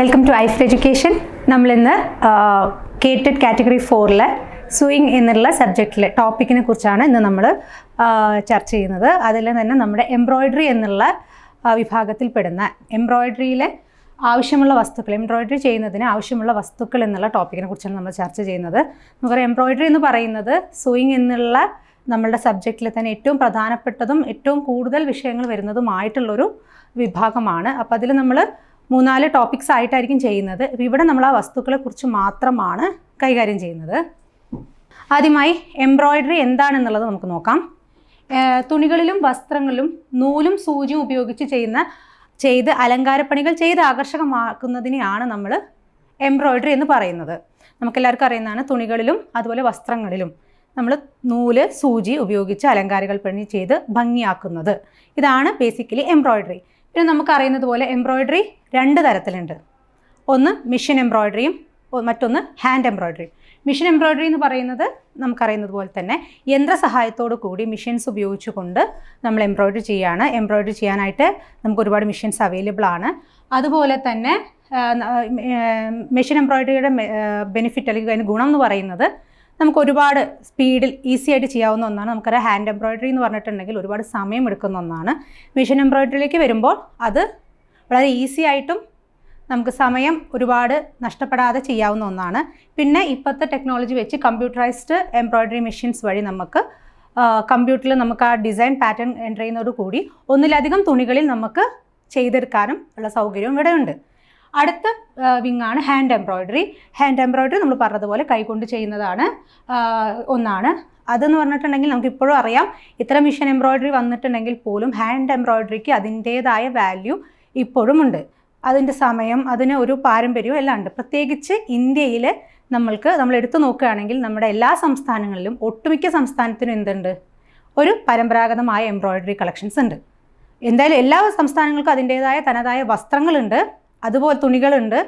Welcome to ഐഫ് education നമ്മളിന്ന് കേറ്റഡ് category ഫോറിലെ swing എന്നുള്ള സബ്ജക്റ്റിലെ ടോപ്പിക്കിനെ കുറിച്ചാണ് ഇന്ന് നമ്മൾ ചർച്ച ചെയ്യുന്നത്. അതിൽ തന്നെ നമ്മുടെ എംബ്രോയ്ഡറി എന്നുള്ള വിഭാഗത്തിൽ വിഭാഗത്തിൽപ്പെടുന്ന എംബ്രോയ്ഡറിയിലെ ആവശ്യമുള്ള വസ്തുക്കൾ എംബ്രോയ്ഡറി ചെയ്യുന്നതിന് ആവശ്യമുള്ള വസ്തുക്കൾ എന്നുള്ള ടോപ്പിക്കിനെ കുറിച്ചാണ് നമ്മൾ ചർച്ച ചെയ്യുന്നത്. നമുക്ക് എംബ്രോയ്ഡറി എന്ന് പറയുന്നത് സൂയിങ് എന്നുള്ള നമ്മളുടെ സബ്ജക്റ്റിൽ തന്നെ ഏറ്റവും പ്രധാനപ്പെട്ടതും ഏറ്റവും കൂടുതൽ വിഷയങ്ങൾ വരുന്നതുമായിട്ടുള്ളൊരു വിഭാഗമാണ്. അപ്പോൾ അതിൽ നമ്മൾ മൂന്നാൽ ടോപ്പിക്സ് ആയിട്ടായിരിക്കും ചെയ്യുന്നത്. അപ്പോൾ ഇവിടെ നമ്മൾ ആ വസ്തുക്കളെ കുറിച്ച് മാത്രമാണ് കൈകാര്യം ചെയ്യുന്നത്. ആദ്യമായി എംബ്രോയ്ഡറി എന്താണെന്നുള്ളത് നമുക്ക് നോക്കാം. തുണികളിലും വസ്ത്രങ്ങളിലും നൂലും സൂചിയും ഉപയോഗിച്ച് ചെയ്യുന്ന ചെയ്ത് അലങ്കാരപ്പണികൾ ചെയ്ത് ആകർഷകമാക്കുന്നതിനെയാണ് നമ്മൾ എംബ്രോയ്ഡറി എന്ന് പറയുന്നത്. നമുക്കെല്ലാവർക്കും അറിയുന്നതാണ് തുണികളിലും അതുപോലെ വസ്ത്രങ്ങളിലും നമ്മൾ നൂൽ സൂചി ഉപയോഗിച്ച് അലങ്കാരകൾ പണി ചെയ്ത് ഭംഗിയാക്കുന്നത്. ഇതാണ് ബേസിക്കലി എംബ്രോയ്ഡറി പിന്നെ നമുക്കറിയുന്നത് പോലെ എംബ്രോയ്ഡറി രണ്ട് തരത്തിലുണ്ട്. ഒന്ന് മിഷൻ എംബ്രോയ്ഡറിയും മറ്റൊന്ന് ഹാൻഡ് എംബ്രോയ്ഡറി മിഷൻ എംബ്രോയ്ഡറി എന്ന് പറയുന്നത് നമുക്കറിയുന്നത് പോലെ തന്നെ യന്ത്ര സഹായത്തോടു കൂടി മിഷൻസ് ഉപയോഗിച്ചുകൊണ്ട് നമ്മൾ എംബ്രോയ്ഡറി ചെയ്യുകയാണ് എംബ്രോയ്ഡറി ചെയ്യാനായിട്ട് നമുക്ക് ഒരുപാട് മിഷൻസ് അവൈലബിൾ ആണ്. അതുപോലെ തന്നെ മെഷീൻ എംബ്രോയ്ഡറിയുടെ ബെനിഫിറ്റ് അല്ലെങ്കിൽ അതിന് ഗുണം എന്ന് പറയുന്നത് നമുക്ക് ഒരുപാട് സ്പീഡിൽ ഈസി ആയിട്ട് ചെയ്യാവുന്ന ഒന്നാണ്. നമുക്കറിയാം ഹാൻഡ് എംബ്രോയ്ഡറി എന്ന് പറഞ്ഞിട്ടുണ്ടെങ്കിൽ ഒരുപാട് സമയം എടുക്കുന്ന ഒന്നാണ്. മെഷീൻ എംബ്രോയ്ഡറിയിലേക്ക് വരുമ്പോൾ അത് വളരെ ഈസി ആയിട്ടും നമുക്ക് സമയം ഒരുപാട് നഷ്ടപ്പെടാതെ ചെയ്യാവുന്ന ഒന്നാണ്. പിന്നെ ഇപ്പോഴത്തെ ടെക്നോളജി വെച്ച് കമ്പ്യൂട്ടറൈസ്ഡ് എംബ്രോയ്ഡറി മെഷീൻസ് വഴി നമുക്ക് കമ്പ്യൂട്ടറിൽ നമുക്ക് ആ ഡിസൈൻ പാറ്റേൺ എന്റർ ചെയ്യുന്നതോടുകൂടി ഒന്നിലധികം തുണികളിൽ നമുക്ക് ചെയ്തെടുക്കാനും ഉള്ള സൗകര്യവും ഇവിടെ ഉണ്ട് അടുത്ത വിങ്ങാണ് ഹാൻഡ് എംബ്രോയ്ഡറി ഹാൻഡ് എംബ്രോയ്ഡറി നമ്മൾ പറഞ്ഞതുപോലെ കൈകൊണ്ട് ചെയ്യുന്നതാണ്. ഒന്നാണ്. അതെന്ന് പറഞ്ഞിട്ടുണ്ടെങ്കിൽ നമുക്ക് ഇപ്പോഴും അറിയാം. ഇത്ര മിഷൻ എംബ്രോയ്ഡറി വന്നിട്ടുണ്ടെങ്കിൽ പോലും ഹാൻഡ് എംബ്രോയ്ഡറിക്ക് അതിന്റേതായ വാല്യൂ ഇപ്പോഴും ഉണ്ട്. അതിന്റെ സമയം അതിന് ഒരു പാരമ്പര്യവും എല്ലാം ഉണ്ട്. പ്രത്യേകിച്ച് ഇന്ത്യയിൽ നമ്മൾക്ക് നമ്മൾ എടുത്തു നോക്കുകയാണെങ്കിൽ നമ്മുടെ എല്ലാ സംസ്ഥാനങ്ങളിലും ഒട്ടുമിക്ക സംസ്ഥാനത്തിനും എന്തുണ്ട്? ഒരു പരമ്പരാഗതമായ എംബ്രോയ്ഡറി കളക്ഷൻസ് ഉണ്ട്. എന്തായാലും എല്ലാ സംസ്ഥാനങ്ങൾക്കും അതിന്റേതായ തനതായ വസ്ത്രങ്ങളുണ്ട്. അതുപോലെ തുണികളുണ്ട്.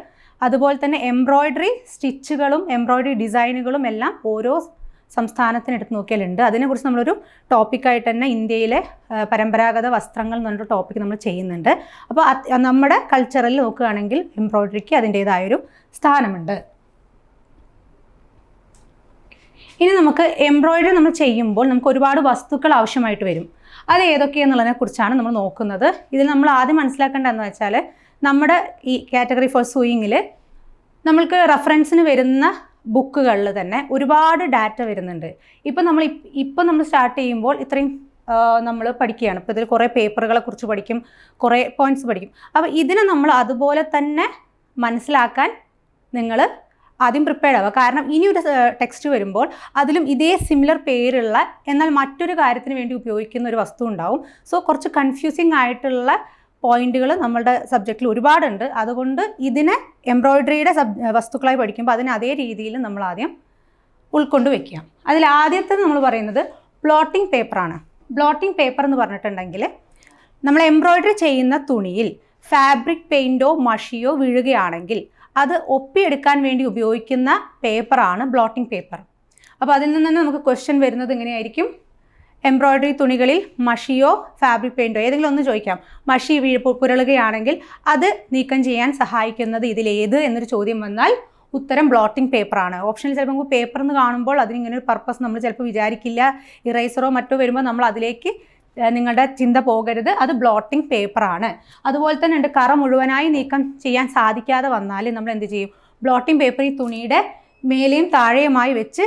അതുപോലെ തന്നെ എംബ്രോയ്ഡറി സ്റ്റിച്ചുകളും എംബ്രോയ്ഡറി ഡിസൈനുകളും എല്ലാം ഓരോ സംസ്ഥാനത്തിന് എടുത്ത് നോക്കിയാലുണ്ട്. അതിനെക്കുറിച്ച് നമ്മളൊരു ടോപ്പിക്കായിട്ട് തന്നെ ഇന്ത്യയിലെ പരമ്പരാഗത വസ്ത്രങ്ങൾ എന്ന് പറഞ്ഞൊരു ടോപ്പിക് നമ്മൾ ചെയ്യുന്നുണ്ട്. അപ്പോൾ നമ്മുടെ കൾച്ചറിൽ നോക്കുകയാണെങ്കിൽ എംബ്രോയ്ഡറിക്ക് അതിന്റേതായൊരു സ്ഥാനമുണ്ട്. ഇനി നമുക്ക് എംബ്രോയ്ഡറി നമ്മൾ ചെയ്യുമ്പോൾ നമുക്ക് ഒരുപാട് വസ്തുക്കൾ ആവശ്യമായിട്ട് വരും. അത് ഏതൊക്കെയെന്നുള്ളതിനെ കുറിച്ചാണ് നമ്മൾ നോക്കുന്നത്. ഇതിൽ നമ്മൾ ആദ്യം മനസ്സിലാക്കേണ്ടതെന്ന് വെച്ചാൽ നമ്മുടെ ഈ കാറ്റഗറി ഫോർ സൂയിങ്ങിൽ നമ്മൾക്ക് റെഫറൻസിന് വരുന്ന ബുക്കുകളിൽ തന്നെ ഒരുപാട് ഡാറ്റ വരുന്നുണ്ട്. ഇപ്പം നമ്മൾ ഇപ്പം നമ്മൾ സ്റ്റാർട്ട് ചെയ്യുമ്പോൾ ഇത്രയും നമ്മൾ പഠിക്കുകയാണ്. ഇപ്പോൾ ഇതിൽ കുറേ പേപ്പറുകളെ കുറിച്ച് പഠിക്കും കുറേ പോയിന്റ്സ് പഠിക്കും. അപ്പോൾ ഇതിനെ നമ്മൾ അതുപോലെ തന്നെ മനസ്സിലാക്കാൻ നിങ്ങൾ ആദ്യം പ്രിപ്പയർഡ് ആവുക. കാരണം ഇനി ഒരു ടെക്സ്റ്റ് വരുമ്പോൾ അതിലും ഇതേ സിമിലർ പേരുള്ള എന്നാൽ മറ്റൊരു കാര്യത്തിന് വേണ്ടി ഉപയോഗിക്കുന്ന ഒരു വസ്തു ഉണ്ടാവും. സോ കുറച്ച് കൺഫ്യൂസിങ് ആയിട്ടുള്ള പോയിന്റുകൾ നമ്മളുടെ സബ്ജക്റ്റിൽ ഒരുപാടുണ്ട്. അതുകൊണ്ട് ഇതിനെ എംബ്രോയ്ഡറിയുടെ സബ് വസ്തുക്കളായി പഠിക്കുമ്പോൾ അതിനെ അതേ രീതിയിൽ നമ്മൾ ആദ്യം ഉൾക്കൊണ്ട് വെക്കുക. അതിൽ ആദ്യത്തെ നമ്മൾ പറയുന്നത് ബ്ലോട്ടിംഗ് പേപ്പറാണ് ബ്ലോട്ടിംഗ് പേപ്പർ എന്ന് പറഞ്ഞിട്ടുണ്ടെങ്കിൽ നമ്മൾ എംബ്രോയ്ഡറി ചെയ്യുന്ന തുണിയിൽ ഫാബ്രിക് പെയിന്റോ മഷിയോ വീഴുകയാണെങ്കിൽ അത് ഒപ്പിയെടുക്കാൻ വേണ്ടി ഉപയോഗിക്കുന്ന പേപ്പറാണ് ബ്ലോട്ടിംഗ് പേപ്പർ അപ്പോൾ അതിൽ നിന്ന് തന്നെ നമുക്ക് ക്വസ്റ്റ്യൻ വരുന്നത് എങ്ങനെയായിരിക്കും എംബ്രോയ്ഡറി തുണികളിൽ മഷിയോ ഫാബ്രിക് പെയിന്റോ ഏതെങ്കിലും ഒന്ന് ചോദിക്കാം. മഷി വീഴ് പുരളുകയാണെങ്കിൽ അത് നീക്കം ചെയ്യാൻ സഹായിക്കുന്നത് ഇതിലേത് എന്നൊരു ചോദ്യം വന്നാൽ ഉത്തരം ബ്ലോട്ടിംഗ് പേപ്പറാണ് ഓപ്ഷനിൽ ചിലപ്പോൾ നമുക്ക് പേപ്പർ എന്ന് കാണുമ്പോൾ അതിനിങ്ങനെ ഒരു പർപ്പസ് നമ്മൾ ചിലപ്പോൾ വിചാരിക്കില്ല. ഇറേസറോ മറ്റോ വരുമ്പോൾ നമ്മൾ അതിലേക്ക് നിങ്ങളുടെ ചിന്ത പോകരുത്. അത് ബ്ലോട്ടിംഗ് പേപ്പറാണ് അതുപോലെ തന്നെ ഉണ്ട് കറ മുഴുവനായി നീക്കം ചെയ്യാൻ സാധിക്കാതെ വന്നാൽ നമ്മൾ എന്ത് ചെയ്യും? ബ്ലോട്ടിംഗ് പേപ്പർ ഈ തുണിയുടെ മേലെയും താഴെയുമായി വെച്ച്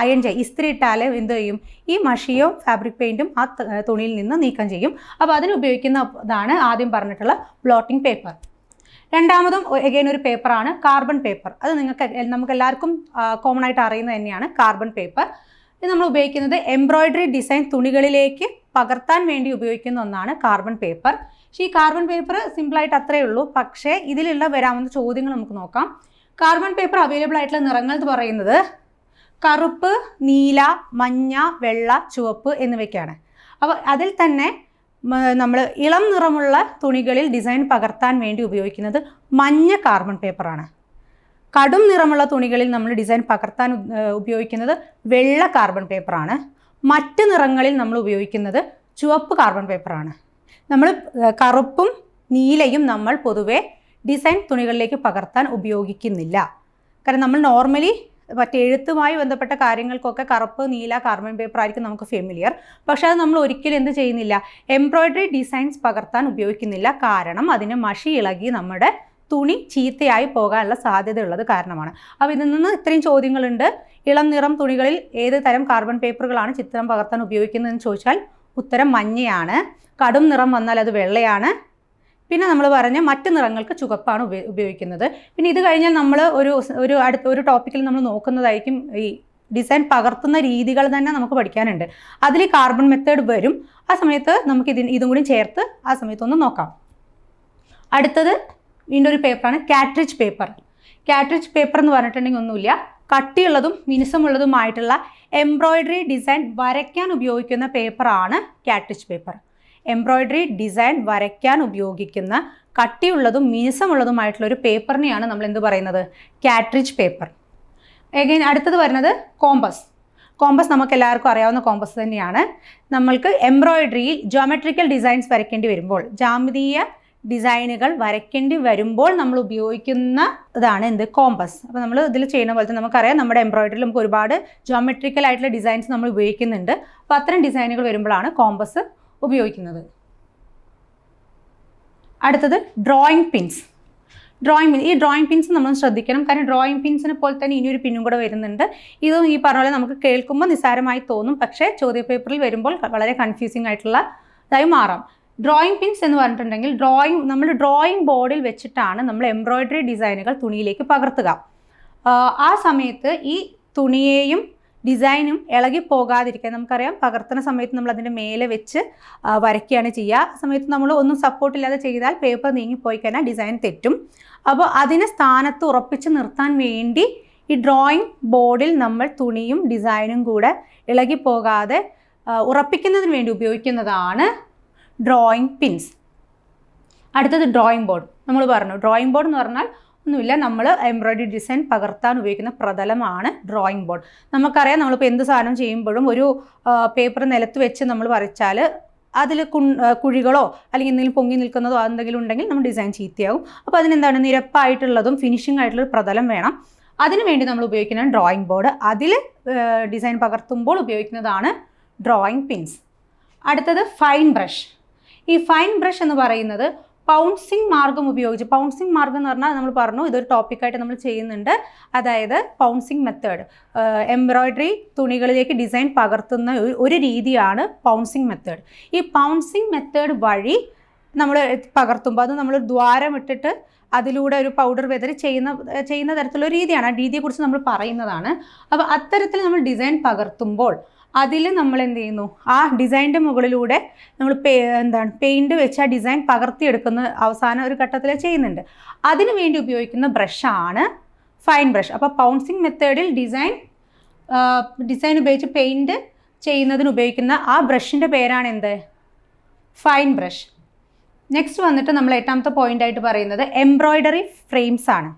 അയൺ ചെയ്യും ഇസ്ത്രി ഇട്ടാൽ എന്ത് ചെയ്യും? ഈ മഷിയോ ഫാബ്രിക് പെയിന്റും ആ തുണിയിൽ നിന്ന് നീക്കം ചെയ്യും. അപ്പോൾ അതിന് ഉപയോഗിക്കുന്ന ഇതാണ് ആദ്യം പറഞ്ഞിട്ടുള്ള ബ്ലോട്ടിംഗ് പേപ്പർ രണ്ടാമതും എഗെയിൻ ഒരു പേപ്പറാണ് കാർബൺ പേപ്പർ അത് നിങ്ങൾക്ക് നമുക്ക് എല്ലാവർക്കും കോമൺ ആയിട്ട് അറിയുന്നത് തന്നെയാണ് കാർബൺ പേപ്പർ ഇത് നമ്മൾ ഉപയോഗിക്കുന്നത് എംബ്രോയ്ഡറി ഡിസൈൻ തുണികളിലേക്ക് പകർത്താൻ വേണ്ടി ഉപയോഗിക്കുന്ന ഒന്നാണ് കാർബൺ പേപ്പർ പക്ഷേ ഈ കാർബൺ പേപ്പർ സിമ്പിളായിട്ട് അത്രയേ ഉള്ളൂ. പക്ഷേ ഇതിലുള്ള വരാവുന്ന ചോദ്യങ്ങൾ നമുക്ക് നോക്കാം. കാർബൺ പേപ്പർ അവൈലബിൾ ആയിട്ടുള്ള നിറങ്ങൾ എന്ന് പറയുന്നത് കറുപ്പ് നീല മഞ്ഞ വെള്ള ചുവപ്പ് എന്നിവയ്ക്കാണ്. അപ്പോൾ അതിൽ തന്നെ നമ്മൾ ഇളം നിറമുള്ള തുണികളിൽ ഡിസൈൻ പകർത്താൻ വേണ്ടി ഉപയോഗിക്കുന്നത് മഞ്ഞ കാർബൺ പേപ്പറാണ്. കടും നിറമുള്ള തുണികളിൽ നമ്മൾ ഡിസൈൻ പകർത്താൻ ഉപയോഗിക്കുന്നത് വെള്ള കാർബൺ പേപ്പറാണ്. മറ്റ് നിറങ്ങളിൽ നമ്മൾ ഉപയോഗിക്കുന്നത് ചുവപ്പ് കാർബൺ പേപ്പറാണ്. നമ്മൾ കറുപ്പും നീലയും നമ്മൾ പൊതുവെ ഡിസൈൻ തുണികളിലേക്ക് പകർത്താൻ ഉപയോഗിക്കുന്നില്ല. കാരണം നമ്മൾ നോർമലി മറ്റേ എഴുത്തുമായി ബന്ധപ്പെട്ട കാര്യങ്ങൾക്കൊക്കെ കറുപ്പ് നീല കാർബൺ പേപ്പർ ആയിരിക്കും നമുക്ക് ഫെമിലിയർ പക്ഷേ അത് നമ്മൾ ഒരിക്കലും എന്ത് ചെയ്യുന്നില്ല. എംബ്രോയ്ഡറി ഡിസൈൻസ് പകർത്താൻ ഉപയോഗിക്കുന്നില്ല. കാരണം അതിന് മഷി ഇളകി നമ്മുടെ തുണി ചീത്തയായി പോകാനുള്ള സാധ്യതയുള്ളത് കാരണമാണ്. അപ്പോൾ ഇതിൽ നിന്ന് ഇത്രയും ചോദ്യങ്ങളുണ്ട്. ഇളം നിറം തുണികളിൽ ഏത് തരം കാർബൺ പേപ്പറുകളാണ് ചിത്രം പകർത്താൻ ഉപയോഗിക്കുന്നതെന്ന് ചോദിച്ചാൽ ഉത്തരം മഞ്ഞയാണ്. കടും നിറം വന്നാൽ അത് വെള്ളയാണ്. പിന്നെ നമ്മൾ പറഞ്ഞ മറ്റ് നിറങ്ങൾക്ക് ചുവപ്പാണ് ഉപയോ- ഉപയോഗിക്കുന്നത്. പിന്നെ ഇത് കഴിഞ്ഞാൽ നമ്മൾ ഒരു ഒരു അടുത്ത ഒരു ടോപ്പിക്കിൽ നമ്മൾ നോക്കുന്നതായിരിക്കും ഈ ഡിസൈൻ പകർത്തുന്ന രീതികൾ തന്നെ നമുക്ക് പഠിക്കാനുണ്ട്. അതിൽ കാർബൺ മെത്തേഡ് വരും. ആ സമയത്ത് നമുക്ക് ഇതിന് ഇതും കൂടി ചേർത്ത് ആ സമയത്തൊന്ന് നോക്കാം. അടുത്തത് വീണ്ടും ഒരു പേപ്പറാണ് കാറ്ററിച്ച് പേപ്പർ കാറ്ററിച്ച് പേപ്പർ എന്ന് പറഞ്ഞിട്ടുണ്ടെങ്കിൽ ഒന്നുമില്ല. കട്ടിയുള്ളതും മിനുസമുള്ളതുമായിട്ടുള്ള എംബ്രോയ്ഡറി ഡിസൈൻ വരയ്ക്കാൻ ഉപയോഗിക്കുന്ന പേപ്പറാണ് കാറ്ററിച്ച് പേപ്പർ എംബ്രോയ്ഡറി ഡിസൈൻ വരയ്ക്കാൻ ഉപയോഗിക്കുന്ന കട്ടിയുള്ളതും മീസമുള്ളതുമായിട്ടുള്ള ഒരു പേപ്പറിനെയാണ് നമ്മൾ എന്ത് പറയുന്നത്? Cartridge paper. എഗൈൻ അടുത്തത് വരുന്നത് കോമ്പസ്. കോമ്പസ് നമുക്ക് എല്ലാവർക്കും അറിയാവുന്ന കോമ്പസ് തന്നെയാണ്. നമ്മൾക്ക് എംബ്രോയ്ഡറിയിൽ ജോമെട്രിക്കൽ ഡിസൈൻസ് വരയ്ക്കേണ്ടി വരുമ്പോൾ ജാമിതീയ ഡിസൈനുകൾ വരയ്ക്കേണ്ടി വരുമ്പോൾ നമ്മൾ ഉപയോഗിക്കുന്ന ഇതാണ് എന്ത്? കോമ്പസ്. അപ്പോൾ നമ്മൾ ഇതിൽ ചെയ്യുന്ന പോലെ തന്നെ നമുക്കറിയാം നമ്മുടെ എംബ്രോയിഡറിയിൽ നമുക്ക് ഒരുപാട് ജോമെട്രിക്കൽ ആയിട്ടുള്ള ഡിസൈൻസ് നമ്മൾ ഉപയോഗിക്കുന്നുണ്ട്. അപ്പോൾ അത്തരം ഡിസൈനുകൾ വരുമ്പോഴാണ് കോമ്പസ് ഉപയോഗിക്കുന്നത്. അടുത്തത് ഡ്രോയിങ് പിൻസ് ഡ്രോയിങ് പിൻ ഈ ഡ്രോയിങ് പിൻസ് നമ്മൾ ശ്രദ്ധിക്കണം. കാരണം ഡ്രോയിങ് പിൻസിനെ പോലെ തന്നെ ഇനിയൊരു പിന്നും കൂടെ വരുന്നുണ്ട്. ഇത് ഈ പറഞ്ഞ പോലെ നമുക്ക് കേൾക്കുമ്പോൾ നിസ്സാരമായി തോന്നും. പക്ഷേ ചോദ്യപേപ്പറിൽ വരുമ്പോൾ വളരെ കൺഫ്യൂസിങ് ആയിട്ടുള്ള ഇതായി മാറാം. ഡ്രോയിങ് പിൻസ് എന്ന് പറഞ്ഞിട്ടുണ്ടെങ്കിൽ ഡ്രോയിങ് നമ്മൾ ഡ്രോയിങ് ബോർഡിൽ വെച്ചിട്ടാണ് നമ്മൾ എംബ്രോയ്ഡറി ഡിസൈനുകൾ തുണിയിലേക്ക് പകർത്തുക. ആ സമയത്ത് ഈ തുണിയെയും ഡിസൈനും ഇളകി പോകാതിരിക്കാൻ നമുക്കറിയാം. പകർത്തുന്ന സമയത്ത് നമ്മൾ അതിന്റെ മേലെ വെച്ച് വരയ്ക്കുകയാണ് ചെയ്യുക. ആ സമയത്ത് നമ്മൾ ഒന്നും സപ്പോർട്ടില്ലാതെ ചെയ്താൽ പേപ്പർ നീങ്ങിപ്പോയി കഴിഞ്ഞാൽ ഡിസൈൻ തെറ്റും. അപ്പോൾ അതിനെ സ്ഥാനത്ത് ഉറപ്പിച്ച് നിർത്താൻ വേണ്ടി ഈ ഡ്രോയിങ് ബോർഡിൽ നമ്മൾ തുണിയും ഡിസൈനും കൂടെ ഇളകി പോകാതെ ഉറപ്പിക്കുന്നതിന് വേണ്ടി ഉപയോഗിക്കുന്നതാണ് ഡ്രോയിങ് പിൻസ് അടുത്തത് ഡ്രോയിങ് ബോർഡ് നമ്മൾ പറഞ്ഞു ഡ്രോയിങ് ബോർഡ് എന്ന് പറഞ്ഞാൽ ഒന്നുമില്ല. നമ്മൾ എംബ്രോയ്ഡറി ഡിസൈൻ പകർത്താൻ ഉപയോഗിക്കുന്ന പ്രതലമാണ് ഡ്രോയിങ് ബോർഡ് നമുക്കറിയാം നമ്മളിപ്പോൾ എന്ത് സാധനം ചെയ്യുമ്പോഴും ഒരു പേപ്പർ നിലത്ത് വെച്ച് നമ്മൾ വരച്ചാൽ അതിൽ കു കുഴികളോ അല്ലെങ്കിൽ എന്തെങ്കിലും പൊങ്ങി നിൽക്കുന്നതോ എന്തെങ്കിലും ഉണ്ടെങ്കിൽ നമ്മൾ ഡിസൈൻ ചീത്തയാകും. അപ്പോൾ അതിനെന്താണ്? നിരപ്പായിട്ടുള്ളതും ഫിനിഷിംഗ് ആയിട്ടുള്ള പ്രതലം വേണം. അതിനു വേണ്ടി നമ്മൾ ഉപയോഗിക്കുന്ന ഡ്രോയിങ് ബോർഡ് അതിൽ ഡിസൈൻ പകർത്തുമ്പോൾ ഉപയോഗിക്കുന്നതാണ് ഡ്രോയിങ് പിൻസ് അടുത്തത് ഫൈൻ ബ്രഷ് ഈ ഫൈൻ ബ്രഷ് എന്ന് പറയുന്നത് പൗൺസിങ് മാർഗം ഉപയോഗിച്ച് പൗൺസിങ് മാർഗം എന്ന് പറഞ്ഞാൽ നമ്മൾ പറഞ്ഞു ഇതൊരു ടോപ്പിക്കായിട്ട് നമ്മൾ ചെയ്യുന്നുണ്ട്. അതായത് പൗൺസിങ് മെത്തേഡ് എംബ്രോയ്ഡറി തുണികളിലേക്ക് ഡിസൈൻ പകർത്തുന്ന ഒരു- രീതിയാണ് പൗൺസിങ് മെത്തേഡ് ഈ പൗൺസിങ് മെത്തേഡ് വഴി നമ്മൾ പകർത്തുമ്പോൾ അത് നമ്മൾ ദ്വാരം ഇട്ടിട്ട് അതിലൂടെ ഒരു പൗഡർ വെതറി ചെയ്യുന്ന ചെയ്യുന്ന തരത്തിലുള്ള രീതിയാണ്. ആ രീതിയെക്കുറിച്ച് നമ്മൾ പറയുന്നതാണ്. അപ്പോൾ അത്തരത്തിൽ നമ്മൾ ഡിസൈൻ പകർത്തുമ്പോൾ അതിൽ നമ്മൾ എന്ത് ചെയ്യുന്നു ആ ഡിസൈന്റെ മുകളിലൂടെ നമ്മൾ പേ എന്താണ് പെയിന്റ് വെച്ച് ആ ഡിസൈൻ പകർത്തിയെടുക്കുന്ന അവസാന ഒരു ഘട്ടത്തിൽ ചെയ്യുന്നുണ്ട്. അതിനു വേണ്ടി ഉപയോഗിക്കുന്ന ബ്രഷാണ് ഫൈൻ ബ്രഷ്. അപ്പോൾ പൗൺസിങ് മെത്തേഡിൽ ഡിസൈൻ ഡിസൈൻ ഉപയോഗിച്ച് പെയിന്റ് ചെയ്യുന്നതിന് ഉപയോഗിക്കുന്ന ആ ബ്രഷിന്റെ പേരാണ് എന്ത് ഫൈൻ ബ്രഷ്. നെക്സ്റ്റ് വന്നിട്ട് നമ്മൾ എട്ടാമത്തെ പോയിന്റ് ആയിട്ട് പറയുന്നത് എംബ്രോയ്ഡറി ഫ്രെയിംസ് ആണ്